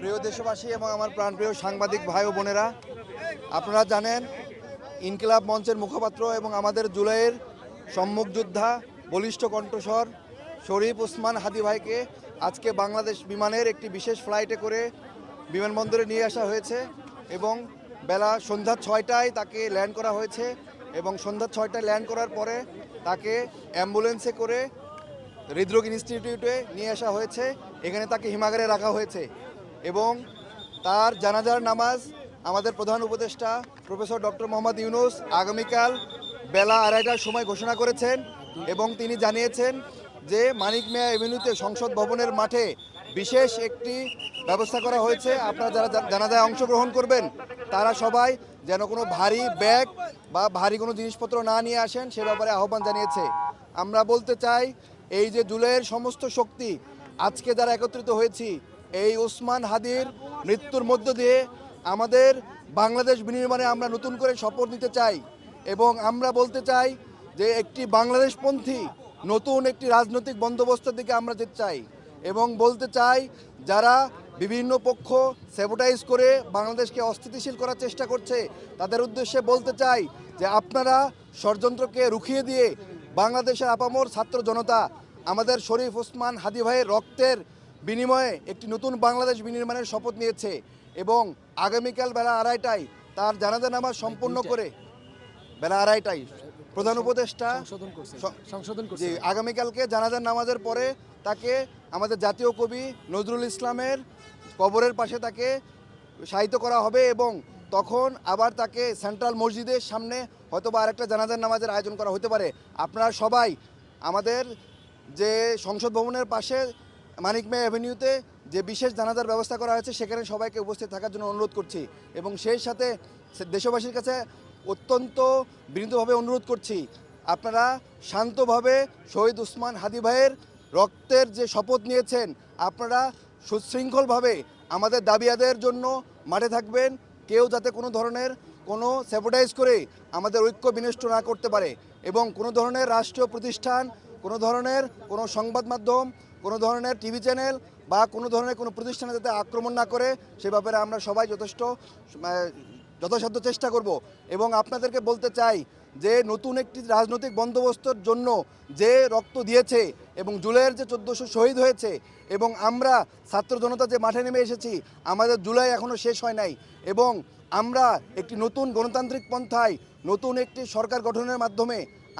প্রিয় দেশবাসী এবং আমার প্রাণপ্রিয় সাংবাদিক ভাই ও বোনেরা, আপনারা জানেন, ইনকিলাব মঞ্চের মুখপাত্র এবং আমাদের জুলাইয়ের সম্মুখ যোদ্ধা, বলিষ্ঠ কণ্ঠস্বর শরীফ ওসমান হাদি ভাইকে আজকে বাংলাদেশ বিমানের একটি বিশেষ ফ্লাইটে করে বিমানবন্দরে নিয়ে আসা হয়েছে এবং বেলা সন্ধ্যা ছয়টায় তাকে ল্যান্ড করা হয়েছে এবং সন্ধ্যা ছয়টায় ল্যান্ড করার পরে তাকে অ্যাম্বুলেন্সে করে হৃদরোগ ইনস্টিটিউটে নিয়ে আসা হয়েছে। এখানে তাকে হিমাগারে রাখা হয়েছে। এবং তার জানাজার নামাজ আমাদের প্রধান উপদেষ্টা প্রফেসর ডক্টর মোহাম্মদ ইউনুস আগামীকাল বেলা আড়াইটার সময় ঘোষণা করেছেন এবং তিনি জানিয়েছেন যে মানিক মিয়া এভিনিউতে সংসদ ভবনের মাঠে বিশেষ একটি ব্যবস্থা করা হয়েছে। আপনারা যারা জানাজায় অংশগ্রহণ করবেন, তারা সবাই যেন কোনো ভারী ব্যাগ বা ভারী কোনো জিনিসপত্র না নিয়ে আসেন, সে ব্যাপারে আহ্বান জানিয়েছে। আমরা বলতে চাই, এই যে জুলাইয়ের সমস্ত শক্তি, আজকে যারা একত্রিত হয়েছি এই ওসমান হাদির মৃত্যুর মধ্য দিয়ে আমাদের বাংলাদেশ বিনির্মাণে আমরা নতুন করে শপথ নিতে চাই এবং আমরা বলতে চাই যে একটি বাংলাদেশপন্থী নতুন একটি রাজনৈতিক বন্দোবস্তের দিকে আমরা যেতে চাই এবং বলতে চাই যারা বিভিন্ন পক্ষ স্যাবোটাইজ করে বাংলাদেশকে অস্থিতিশীল করার চেষ্টা করছে, তাদের উদ্দেশ্যে বলতে চাই যে আপনারা ষড়যন্ত্রকে রুখিয়ে দিয়ে বাংলাদেশের আপামর ছাত্র জনতা, আমাদের শরীফ ওসমান হাদি ভাইয়ের রক্তের বিনিময়ে একটি নতুন বাংলাদেশ বিনির্মাণের শপথ নিয়েছে এবং আগামীকাল বেলা আড়াইটায় তার জানাজা নামাজ সম্পূর্ণ করে বেলা আড়াইটায় প্রধান উপদেষ্টা সংশোধন করছে। আগামীকালকে জানাজার নামাজের পরে তাকে আমাদের জাতীয় কবি নজরুল ইসলামের কবরের পাশে তাকে শায়িত করা হবে এবং তখন আবার তাকে সেন্ট্রাল মসজিদের সামনে হয়তো বা আরেকটা জানাজার নামাজের আয়োজন করা হতে পারে। আপনারা সবাই আমাদের যে সংসদ ভবনের পাশে মানিক মে অ্যাভিনিউতে যে বিশেষ জানাজার ব্যবস্থা করা হয়েছে, সেখানে সবাইকে উপস্থিত থাকার জন্য অনুরোধ করছি এবং সেই সাথে দেশবাসীর কাছে অত্যন্ত বিনীতভাবে অনুরোধ করছি, আপনারা শান্তভাবে শহীদ উসমান হাদি ভাইয়ের রক্তের যে শপথ নিয়েছেন, আপনারা সুশৃঙ্খলভাবে আমাদের দাবি আদায়ের জন্য মাঠে থাকবেন, কেউ যাতে কোনো ধরনের কোনো স্যাবোটাইজ করে আমাদের ঐক্য বিনষ্ট না করতে পারে এবং কোনো ধরনের রাষ্ট্রীয় প্রতিষ্ঠান, কোনো ধরনের কোনো সংবাদ মাধ্যম কোনো ধরনের টিভি চ্যানেল বা কোনো ধরনের কোনো প্রতিষ্ঠানে যাতে আক্রমণ না করে, সে ব্যাপারে আমরা সবাই যথেষ্ট যথাসাধ্য চেষ্টা করব। এবং আপনাদেরকে বলতে চাই যে, নতুন একটি রাজনৈতিক বন্দোবস্তর জন্য যে রক্ত দিয়েছে এবং জুলাইয়ের যে চোদ্দোশো শহীদ হয়েছে এবং আমরা ছাত্র জনতা যে মাঠে নেমে এসেছি, আমাদের জুলাই এখনও শেষ হয় নাই। এবং আমরা একটি নতুন গণতান্ত্রিক পন্থায় নতুন একটি সরকার গঠনের মাধ্যমে